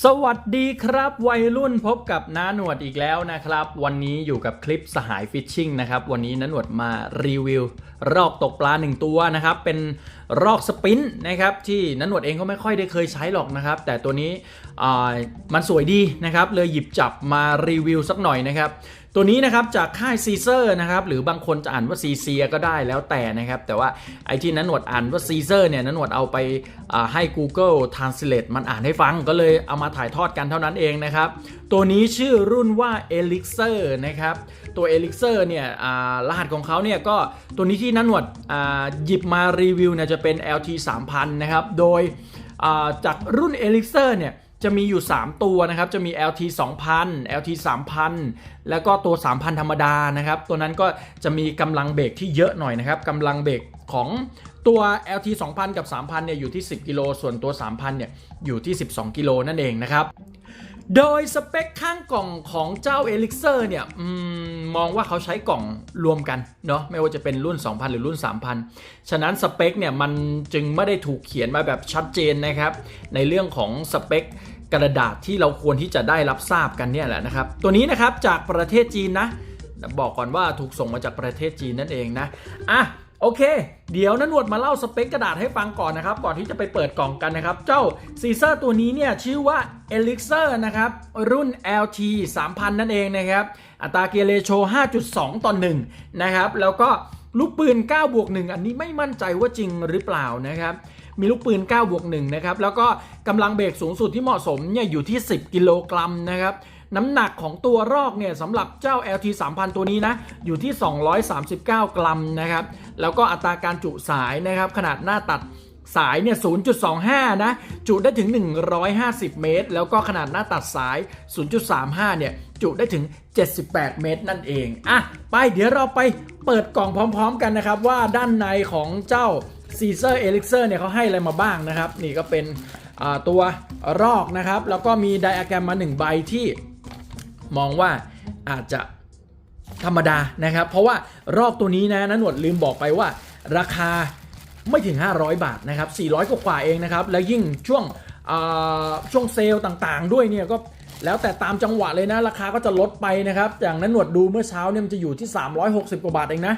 สวัสดีครับ วัยรุ่นพบกับน้าหนวดอีกแล้วนะครับ วันนี้อยู่กับคลิปสหายฟิชชิงนะครับ วันนี้น้าหนวดมารีวิว รอกตกปลาหนึ่งตัวนะครับ เป็น รอกสปินนะครับที่น้าหนวดเองก็ไม่ค่อยได้เคยใช้หรอกนะครับ แต่ตัวนี้มันสวยดีนะครับ เลยหยิบจับมารีวิวสักหน่อยนะครับ ตัวนี้นะครับจากค่ายซีเซอร์นะครับ หรือบางคนจะอ่านว่าซีเซียก็ได้แล้วแต่นะครับ แต่ว่าไอ้ที่นันหนวดอ่านว่าซีเซอร์เนี่ยนันหนวดเอาไปให้ Google Translate มันอ่านให้ฟังก็เลยเอามาถ่ายทอดกันเท่านั้นเองนะครับ ตัวนี้ชื่อรุ่นว่า Elixir นะครับ ตัว Elixir เนี่ยรหัสของเขาเนี่ยก็ตัวนี้ที่นันหนวดหยิบมารีวิวเนี่ยจะเป็น LT 3000 นะครับ โดยจากรุ่น Elixir เนี่ยจะมีอยู่ 3 ตัวนะครับ จะมี LT 2000 LT 3000 แล้วก็ตัว 3000 ธรรมดานะครับ ตัวนั้นก็จะมีกำลังเบรกที่เยอะหน่อยนะครับกำลังเบรกของตัว LT 2000 กับ 3000 เนี่ยอยู่ที่ 10 กิโล ส่วนตัว 3000 เนี่ยอยู่ที่ 12 กิโลนั่นเองนะครับ โดยสเปคข้างกล่องของเจ้า Elixir เนี่ยอมมองว่าเขาใช้กล่องรวมกันเนาะไม่ว่าจะเป็นรุ่น 2000 หรือรุ่น 3000 ฉะนั้นสเปคเนี่ยมันจึงไม่ได้ถูกเขียนมาแบบชัดเจนนะครับ ในเรื่องของสเปคกระดาษที่เราควรที่จะได้รับทราบกันเนี่ยแหละนะครับ ตัวนี้นะครับจากประเทศจีนนะบอกก่อนว่าถูกส่งมาจากประเทศจีนนั่นเองนะอะ โอเค เดี๋ยวนันวดมาเล่าสเปคกระดาษให้ฟังก่อนนะครับ ก่อนที่จะไปเปิดกล่องกันนะครับ เจ้าซีเซอร์ตัวนี้เนี่ยชื่อว่า Elixir นะครับ รุ่น LT 3000 นั่นเองนะครับ อัตราเกียร์เลโช 5.2 ต่อ 1 นะครับ แล้วก็ลูกปืน9บวก1อันนี้ไม่มั่นใจว่าจริงหรือเปล่านะครับมีลูกปืน9บวก1นะครับ แล้วก็กำลังเบรกสูงสุดที่เหมาะสมเนี่ยอยู่ที่ 10 กิโลกรัมนะครับ น้ำหนักของตัวรอกเนี่ยสำหรับเจ้า LT 3000 ตัวนี้นะ อยู่ที่ 239 กรัมนะครับ แล้วก็อัตราการจุสายนะครับ ขนาดหน้าตัดสายเนี่ย 0.25 นะ จุได้ถึง 150 เมตร แล้วก็ขนาดหน้าตัดสาย 0.35 เนี่ย จุได้ถึง 78 เมตรนั่นเอง อะ ไป เดี๋ยวเราไปเปิดกล่องพร้อมๆกันนะครับ ว่าด้านในของเจ้า Caesar Elixir เซเนี่ยเขาให้อะไรมาบ้างนะครับ นี่ก็เป็นตัวรอกนะครับ แล้วก็มีไดอะแกรมมา 1 ใบที่ มองว่าอาจจะธรรมดานะครับ เพราะว่ารอบตัวนี้นะนะหนวดลืมบอกไปว่า ราคาไม่ถึง 500 บาทนะครับ 400 กว่าๆเองนะครับ แล้วยิ่งช่วงช่วงเซลล์ต่างๆ ด้วยเนี่ยก็แล้วแต่ตามจังหวะเลยนะ ราคาก็จะลดไปนะครับ อย่างนั้นหนวดดูเมื่อเช้าเนี่ยมันจะอยู่ที่ 360 กว่าบาทเองนะ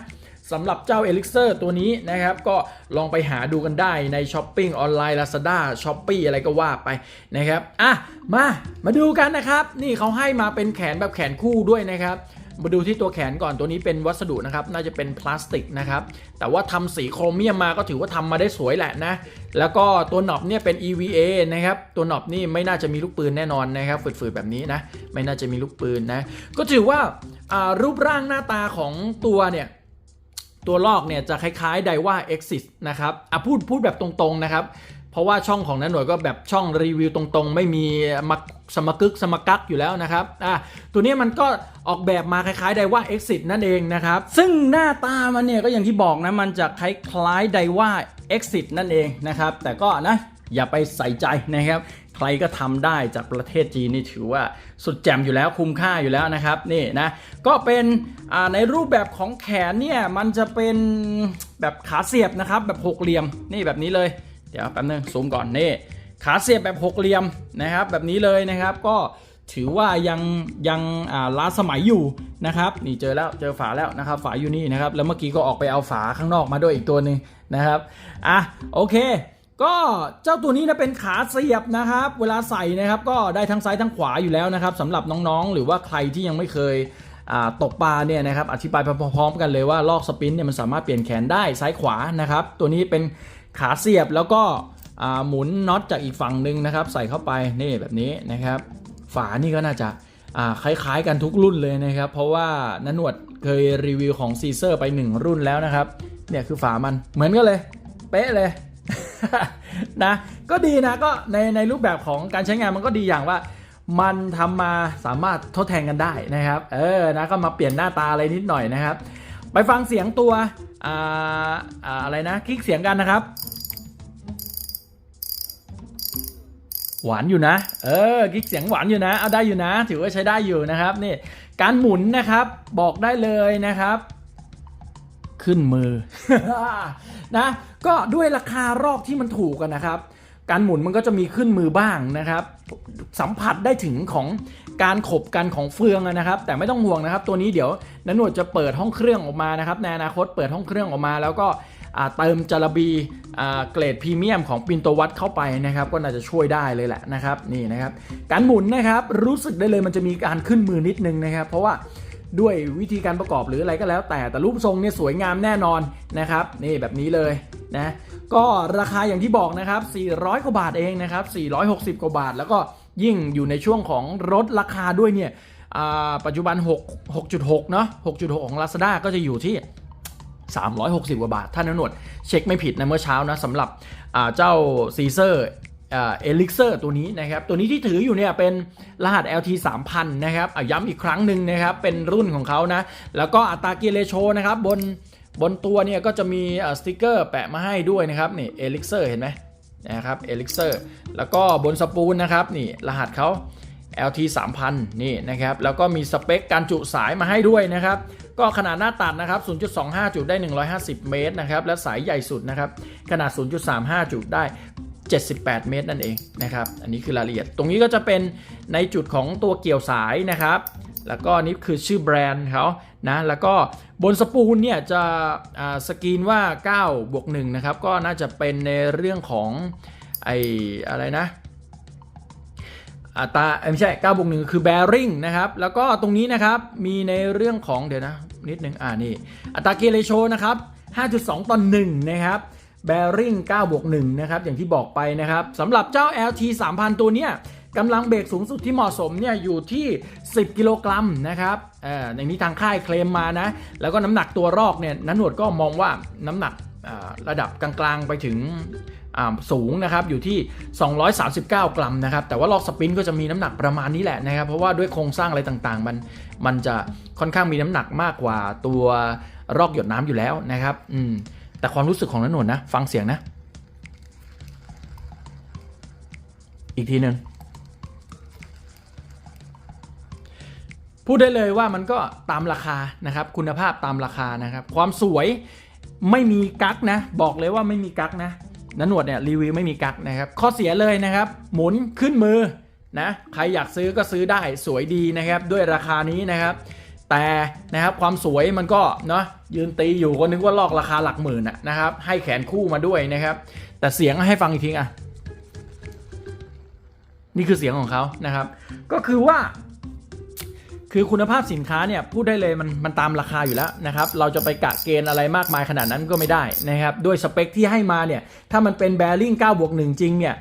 สำหรับเจ้า Elixir ตัวนี้นะครับ ก็ลองไปหาดูกันได้ใน s h อ p e e ออนไลน์ Lazada s h o p e e อะไรก็ว่าไปนะครับอะมามาดูกันนะครับ นี่เขาให้มาเป็นแขนแบบแขนคู่ด้วยนะครับมาดูที่ตัวแขนก่อนตัวนี้เป็นวัสดุนะครับ น่าจะเป็นพลาสติกนะครับ แต่ว่าทำสีโครเมียมมาก็ถือว่าทำมาได้สวยแหละนะ แล้วก็ตัวหนอบเนี่ยเป็น EVA นะครับ ตัวหนอบนี่ไม่น่าจะมีลูกปืนแน่นอนนะครับ ฝืดๆแบบนี้นะ ไม่น่าจะมีลูกปืนนะ ก็ถือว่ารูปร่างหน้าตาของตัวเนี่ย ตัวลอกเนี่ยจะคล้ายๆไดว่า Exit นะครับอะพูดพูดแบบตรงๆนะครับเพราะว่าช่องของนันหน่วยก็แบบช่องรีวิวตรงๆ ไม่มีมักสมกึกสมกักอยู่แล้วนะครับอะตัวนี้มันก็ออกแบบมาคล้ายๆไดว่า Exit นั่นเองนะครับ ซึ่งหน้าตามันเนี่ยก็อย่างที่บอกนะ มันจะคล้ายๆไดว่า Exit นั่นเองนะครับ แต่ก็นะอย่าไปใส่ใจนะครับ ใครก็ทำได้จากประเทศจีนนี่ถือว่าสุดแจ่มอยู่แล้วคุ้มค่าอยู่แล้วนะครับนี่นะก็เป็นในรูปแบบของแขนเนี่ยมันจะเป็นแบบขาเสียบนะครับแบบหกเหลี่ยมนี่แบบนี้เลย เดี๋ยวแป๊บนึงซูมก่อนนี่ขาเสียบแบบหกเหลี่ยมนะครับแบบนี้เลยนะครับก็ถือว่ายังยังล้าสมัยอยู่นะครับนี่เจอแล้วเจอฝาแล้วนะครับฝาอยู่นี่นะครับแล้วเมื่อกี้ก็ออกไปเอาฝาข้างนอกมาด้วยอีกตัวหนึ่งนะครับอะโอเค ก็เจ้าตัวนี้นะเป็นขาเสียบนะครับ เวลาใส่นะครับก็ได้ทั้งซ้ายทั้งขวาอยู่แล้วนะครับสำหรับน้องๆ หรือว่าใครที่ยังไม่เคยตกปลาเนี่ยนะครับอธิบายพร้อมๆกันเลยว่าลอกสปินเนี่ยมันสามารถเปลี่ยนแขนได้ซ้ายขวานะครับ ตัวนี้เป็นขาเสียบแล้วก็หมุนน็อตจากอีกฝั่งหนึ่งนะครับ ใส่เข้าไปนี่แบบนี้นะครับ ฝานี่ก็น่าจะาคล้ายๆกันทุกรุ่นเลยนะครับ เพราะว่านันหนวดเคยรีวิวของซีเซอร์ไปหนึ่งรุ่นแล้วนะครับเนี่ยคือฝามันเหมือนกันเลย เป๊ะเลย นะก็ดีนะก็ในในรูปแบบของการใช้งานมันก็ดีอย่างว่า มันทำมาสามารถทดแทนกันได้นะครับ เออนะก็มาเปลี่ยนหน้าตาอะไรนิดหน่อยนะครับ ไปฟังเสียงตัวอ่าอ่าอะไรนะคลิกเสียงกันนะครับ หวานอยู่นะเออคลิกเสียงหวานอยู่นะเอาได้อยู่นะ ถือว่าใช้ได้อยู่นะครับนี่การหมุนนะครับบอกได้เลยนะครับ ขึ้นมือ นะก็ด้วยราคารอกที่มันถูกกันนะครับ การหมุนมันก็จะมีขึ้นมือบ้างนะครับ สัมผัสได้ถึงของการขบกันของเฟืองนะครับ แต่ไม่ต้องห่วงนะครับ ตัวนี้เดี๋ยวนันหนวดจะเปิดห้องเครื่องออกมานะครับในอนาคตเปิดห้องเครื่องออกมา แล้วก็เติมจารบีเกรดพรีเมียมของปินโตวัตเข้าไปนะครับ ก็น่าจะช่วยได้เลยแหละนะครับนี่นะครับ การหมุนนะครับรู้สึกได้เลยมันจะมีการขึ้นมือนิดนึงนะครับ เพราะว่า ด้วยวิธีการประกอบหรืออะไรก็แล้ว แต่แต่รูปทรงเนี่ยสวยงามแน่นอนนะครับนี่แบบนี้เลยนะก็ราคาอย่างที่บอกนะครับ 400 กว่าบาทเองนะครับ 460 กว่าบาท แล้วก็ยิ่งอยู่ในช่วงของลดราคาด้วยเนี่ยปัจจุบัน 6 6.6 เนาะ6.6 ของ Lazada ก็จะอยู่ที่ 360 กว่าบาทถ้านนหนวดเช็คไม่ผิดนะเมื่อเช้านะสำหรับเจ้าซีเซอร์ เอลิกเซอร์ตัวนี้นะครับ ตัวนี้ที่ถืออยู่เนี่ยเป็นรหัส LT 3000 นะครับย้ำอีกครั้งหนึ่งนะครับ เป็นรุ่นของเขานะ แล้วก็อัตราเกียร์เรโชนะครับ บนบนตัวเนี่ยก็จะมีสติกเกอร์แปะมาให้ด้วยนะครับ นี่เอลิกเซอร์เห็นไหมนะครับเอลิกเซอร์แล้วก็บนสปูลนะครับ นี่รหัสเขา LT 3000 นี่นะครับ แล้วก็มีสเปคการจุสายมาให้ด้วยนะครับ ก็ขนาดหน้าตัดนะครับ 0.25 จุดได้ 150 เมตรนะครับ และสายใหญ่สุดนะครับ ขนาด 0.35 จุดได้ 78 เมตรนั่นเองนะครับอันนี้คือรายละเอียด ตรงนี้ก็จะเป็นในจุดของตัวเกี่ยวสายนะครับ แล้วก็นี่คือชื่อแบรนด์เขานะแล้วก็บนสปูลเนี่ยจะสกรีนว่า9บวก1นะครับก็น่าจะเป็นในเรื่องของไออะไรนะอัตราไม่ใช่9บวก1คือ bearing นะครับ แล้วก็ตรงนี้นะครับมีในเรื่องของเดี๋ยวนะนิดนึงอ่านี่อัตราเกียร์เรโชนะครับ5.2ต่อ1นะครับ bearing 9บวก1นะครับอย่างที่บอกไปนะครับสำหรับเจ้า LT 3000 ตัวเนี้ยกำลังเบรกสูงสุดที่เหมาะสมเนี่ยอยู่ที่ 10 กิโลกรัมนะครับเอ่ออย่างนี้ทางค่ายเคลมมานะ แล้วก็น้ำหนักตัวรอกเนี่ยนันหนวดก็มองว่าน้ำหนักอ่าระดับกลางๆไปถึงอ่าสูงนะครับอยู่ที่ 239 กรัมนะครับแต่ว่าลอกสปินก็จะมีน้ำหนักประมาณนี้แหละนะครับ เพราะว่าด้วยโครงสร้างอะไรต่างๆ มันมันจะค่อนข้างมีน้ำหนักมากกว่าตัวรอกหยดน้ำอยู่แล้วนะครับอืม แต่ความรู้สึกของนันหนวดนะ ฟังเสียงนะ อีกทีหนึ่งพูดได้เลยว่ามันก็ตามราคานะครับ คุณภาพตามราคานะครับ ความสวยไม่มีกั๊กนะ บอกเลยว่าไม่มีกั๊กนะนันหนวดเนี่ยรีวิวไม่มีกั๊กนะครับ ข้อเสียเลยนะครับ หมุนขึ้นมือนะ ใครอยากซื้อก็ซื้อได้สวยดีนะครับ ด้วยราคานี้นะครับ แต่นะครับความสวยมันก็เนาะยืนตีอยู่ก็นึกว่าลอกราคาหลักหมื่นอะนะครับ ให้แขนคู่มาด้วยนะครับ แต่เสียงให้ฟังอีกทีอะนี่คือเสียงของเขานะครับ ก็คือว่า คือคุณภาพสินค้าเนี่ยพูดได้เลยมันมันตามราคาอยู่แล้วนะครับ เราจะไปกะเกณฑ์อะไรมากมายขนาดนั้นก็ไม่ได้นะครับ ด้วยสเปคที่ให้มาเนี่ย ถ้ามันเป็นแบริ่ง9บวก1จริงเนี่ย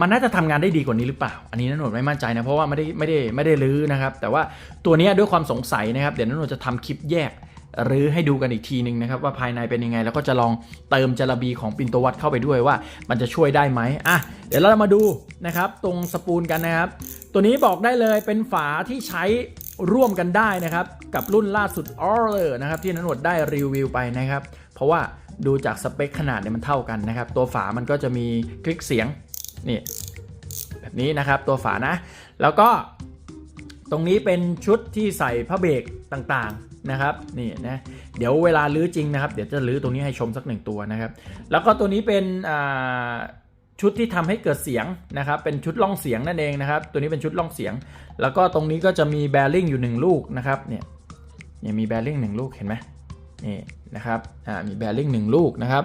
มันน่าจะทำงานได้ดีกว่านี้หรือเปล่า อันนี้นันหนดไม่มั่นใจนะ เพราะว่าไม่ได้ไม่ได้ไม่ได้รื้อนะครับ แต่ว่าตัวนี้ด้วยความสงสัยนะครับ เดี๋ยวนันหนดจะทำคลิปแยกหรือให้ดูกันอีกทีหนึ่งนะครับ ว่าภายในเป็นยังไง แล้วก็จะลองเติมจาระบีของปินโตวัตเข้าไปด้วยว่า มันจะช่วยได้ไหมอะเดี๋ยวเรามาดูนะครับ ตรงสปูลกันนะครับ ตัวนี้บอกได้เลยเป็นฝาที่ใช้ร่วมกันได้นะครับ กับรุ่นล่าสุด o r l e r นะครับที่นันหนดได้รีวิวไปนะครับ เพราะว่า ดูจากสเปคขนาดเนี่ยมันเท่ากันนะครับ ตัวฝามันก็จะมีคลิกเสียงนี่แบบนี้นะครับตัวฝานะ แล้วก็ตรงนี้เป็นชุดที่ใส่ผ้าเบรกต่างๆนะครับนี่นะเดี๋ยวเวลาลื้อจริงนะครับ เดี๋ยวจะลื้อตรงนี้ให้ชมสักหนึ่งตัวนะครับ แล้วก็ตัวนี้เป็นชุดที่ทำให้เกิดเสียงนะครับเป็นชุดล่องเสียงนั่นเองนะครับ ตัวนี้เป็นชุดล่องเสียง แล้วก็ตรงนี้ก็จะมีแบริ่งอยู่หนึ่งลูกนะครับเนี่ยเนี่ยมีแบริ่งหนึ่งลูกเห็นไหม นี่นะครับอ่ามีแบริ่งหนึ่งลูกนะครับ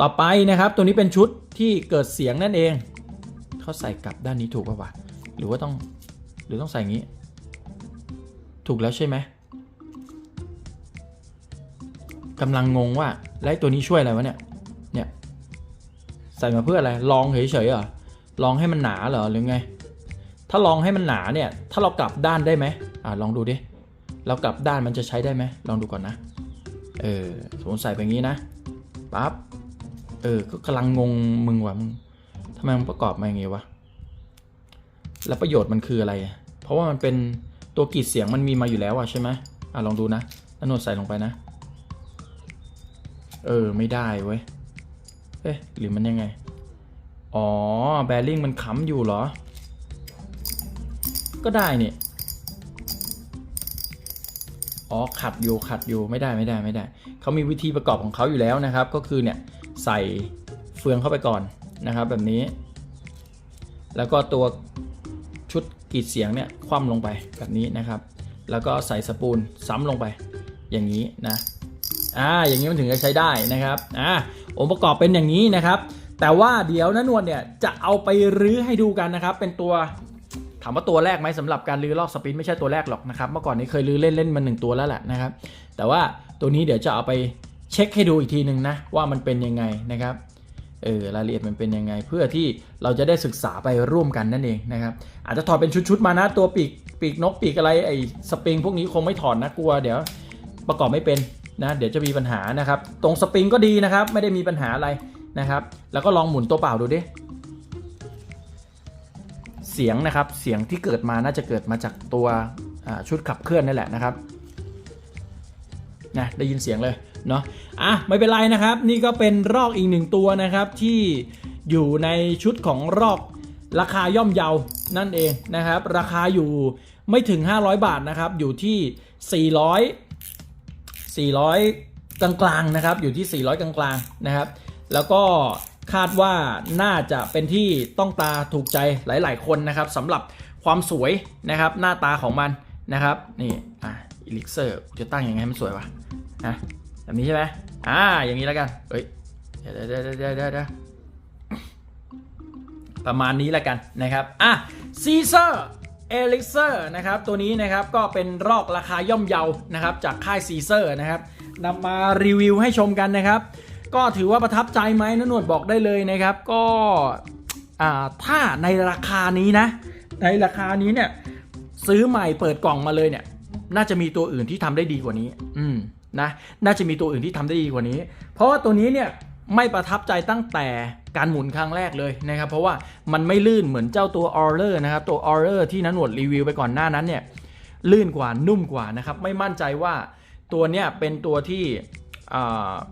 ต่อไปนะครับตัวนี้เป็นชุดที่เกิดเสียงนั่นเองเขาใส่กลับด้านนี้ถูกป่าวะหรือว่าต้องหรือต้องใส่งี้ ถูกแล้วใช่ไหมกำลังงงว่าแล้วตัวนี้ช่วยอะไรวะเนี่ยเนี่ยใส่มาเพื่ออะไรลองเฉยๆเหรอลองให้มันหนาเหรอหรือไง ถ้าลองให้มันหนาเนี่ย ถ้าเรากลับด้านได้ไหมอ่าลองดูดิ เรากลับด้านมันจะใช้ได้ไหม ลองดูก่อนนะ เออสมมติใส่ไปอย่างนี้นะปั๊บเออก็กำลังงงมึงว่ะมึงทำไมมึงประกอบมาอย่างงี้วะแล้วประโยชน์มันคืออะไร เพราะว่ามันเป็นตัวกรีดเสียงมันมีมาอยู่แล้วอะใช่ไหมอะลองดูนะนนวดใส่ลงไปนะ เออไม่ได้เว้ยเอ๊ะหรือมันยังไง อ๋อแบริ่งมันค้ำอยู่เหรอ ก็ได้เนี่ย อ๋อขัดอยู่ขัดอยู่ไม่ได้ไม่ได้ไม่ได้ เขามีวิธีประกอบของเขาอยู่แล้วนะครับ ก็คือเนี่ยใส่เฟืองเข้าไปก่อนนะครับ แบบนี้ แล้วก็ตัวชุดกรีดเสียงเนี่ยคว่ำลงไปแบบนี้นะครับ แล้วก็ใส่สปูลซ้ำลงไป อย่างนี้นะอ่าอย่างนี้มันถึงจะใช้ได้นะครับอ่าองค์ประกอบเป็นอย่างนี้นะครับ แต่ว่าเดี๋ยวนะนวลเนี่ยจะเอาไปรื้อให้ดูกันนะครับ เป็นตัว ถามว่าตัวแรกไหมสำหรับการรื้อลอกสปินไม่ใช่ตัวแรกหรอกนะครับ เมื่อก่อนนี้เคยรื้อเล่นเล่นมาหนึ่งตัวแล้วแหละนะครับ แต่ว่าตัวนี้เดี๋ยวจะเอาไปเช็คให้ดูอีกทีหนึ่งนะว่ามันเป็นยังไงนะครับเออรายละเอียดมันเป็นยังไง เพื่อที่เราจะได้ศึกษาไปร่วมกันนั่นเองนะครับอาจจะถอดเป็นชุดๆมานะตัวปีกปีกนกปีกอะไรไอ้สปริงพวกนี้คงไม่ถอดนะกลัวเดี๋ยวประกอบไม่เป็นนะเดี๋ยวจะมีปัญหานะครับ ตรงสปริงก็ดีนะครับ ไม่ได้มีปัญหาอะไรนะครับ แล้วก็ลองหมุนตัวเปล่าดูดิ เสียงนะครับเสียงที่เกิดมาน่าจะเกิดมาจากตัวชุดขับเคลื่อนนั่แหละนะครับนะได้ยินเสียงเลยเนาะอะไม่เป็นไรนะครับ นี่ก็เป็นรอกอีกหนึ่งตัวนะครับที่อยู่ในชุดของรอกราคาย่อมเยานั่นเองนะครับ ราคาอยู่ไม่ถึง 500 บาทนะครับ อยู่ที่ 400 400 กลางๆนะครับ อยู่ที่ 400 กลางๆนะครับ แล้วก็ คาดว่าน่าจะเป็นที่ต้องตาถูกใจหลาย ๆ คนนะครับสำหรับความสวยนะครับ หน้าตาของมันนะครับ นี่อะอิลิกเซอร์จะตั้งยังไงให้มันสวยวะนะแบบนี้ใช่ไหมอ่าอย่างนี้แล้วกันเฮ้ยเดี๋ยวเดี๋ยวเดี๋ยวเดี๋ยวเดี๋ยวเดี๋ยวประมาณนี้แล้วกันนะครับอะซีเซอร์เอลิกเซอร์นะครับตัวนี้นะครับก็เป็นรอกราคาย่อมเยานะครับจากค่ายซีเซอร์นะครับนำมารีวิวให้ชมกันนะครับ ก็ถือว่าประทับใจไหมนะหนวดบอกได้เลยนะครับ ก็ถ้าในราคานี้นะ ในราคานี้เนี่ย ซื้อใหม่เปิดกล่องมาเลยเนี่ย น่าจะมีตัวอื่นที่ทำได้ดีกว่านี้ อืมนะน่าจะมีตัวอื่นที่ทำได้ดีกว่านี้ เพราะว่าตัวนี้เนี่ยไม่ประทับใจตั้งแต่การหมุนครั้งแรกเลยนะครับ เพราะว่ามันไม่ลื่นเหมือนเจ้าตัว o r เ r นะครับ ตัว o r เ r ที่นันหนวดรีวิวไปก่อนหน้านั้นเนี่ยลื่นกว่านุ่มกว่านะครับ ไม่มั่นใจว่าตัวเนี้ยเป็นตัวที่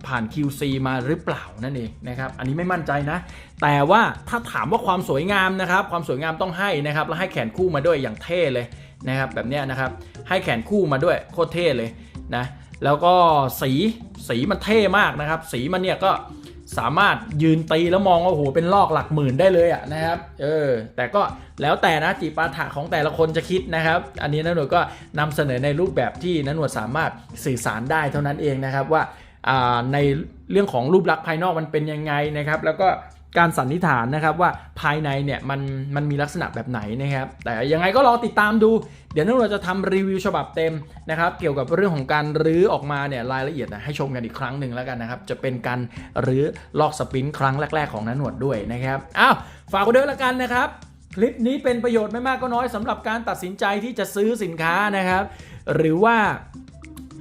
ผ่าน QC มาหรือเปล่านั่นเองนะครับอันนี้ไม่มั่นใจนะ แต่ว่าถ้าถามว่าความสวยงามนะครับความสวยงามต้องให้นะครับแล้วให้แขนคู่มาด้วยอย่างเท่เลยนะครับแบบนี้นะครับให้แขนคู่มาด้วยโคตรเท่เลยนะแล้วก็สีสีมันเท่มากนะครับ สีมันเนี่ยก็ สามารถยืนตีแล้วมองว่าโอ้โหเป็นลอกหลักหมื่นได้เลยอะนะครับ เออ แต่ก็แล้วแต่นะจิปาถะของแต่ละคนจะคิดนะครับ อันนี้นันหนวดก็นำเสนอในรูปแบบที่นันหนวดสามารถสื่อสารได้เท่านั้นเองนะครับว่าในเรื่องของรูปลักษณ์ภายนอกมันเป็นยังไงนะครับ แล้วก็ การสันนิษฐานนะครับว่าภายในเนี่ยมันมันมีลักษณะแบบไหนนะครับ แต่ยังไงก็รอติดตามดู เดี๋ยวนันหนวดจะทำรีวิวฉบับเต็มนะครับเกี่ยวกับเรื่องของการรื้อออกมาเนี่ยรายละเอียดนะให้ชมกันอีกครั้งหนึ่งแล้วกันนะครับจะเป็นการรื้อลอกสปรินต์ครั้งแรก ๆของนันหนวดด้วยนะครับอ้าวฝากไว้ด้วยละกันนะครับคลิปนี้เป็นประโยชน์ไม่มากก็น้อยสำหรับการตัดสินใจที่จะซื้อสินค้านะครับ หรือว่า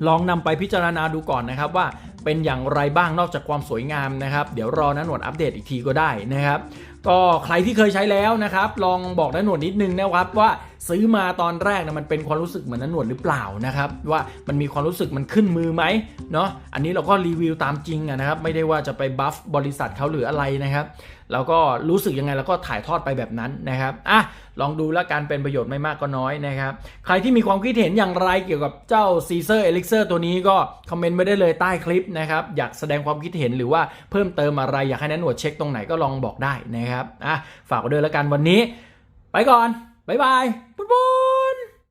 ลองนำไปพิจารณาดูก่อนนะครับว่า เป็นอย่างไรบ้างนอกจากความสวยงามนะครับ เดี๋ยวรอนะหนวดอัปเดตอีกทีก็ได้นะครับ ก็ใครที่เคยใช้แล้วนะครับ ลองบอกนะหนวดนิดนึงนะครับว่าซื้อมาตอนแรกนะมันเป็นความรู้สึกเหมือนนันหนวดหรือเปล่านะครับว่ามันมีความรู้สึกมันขึ้นมือไหมเนาะอันนี้เราก็รีวิวตามจริงนะครับ ไม่ได้ว่าจะไปบัฟบริษัทเขาหรืออะไรนะครับ แล้วก็รู้สึกยังไงแล้วก็ถ่ายทอดไปแบบนั้นนะครับอะลองดูแล้วกันเป็นประโยชน์ไม่มากก็น้อยนะครับ ใครที่มีความคิดเห็นอย่างไรเกี่ยวกับเจ้า Caesar Elixir ตัวนี้ก็คอมเมนต์ไว้ได้เลยใต้คลิปนะครับ อยากแสดงความคิดเห็นหรือว่าเพิ่มเติมอะไรอยากให้นันหนวดเช็คตรงไหนก็ลองบอกได้นะครับอะฝากไว้ด้วยแล้วกันวันนี้ ไปก่อนบ๊ายบายปุ๊บปุ๊บ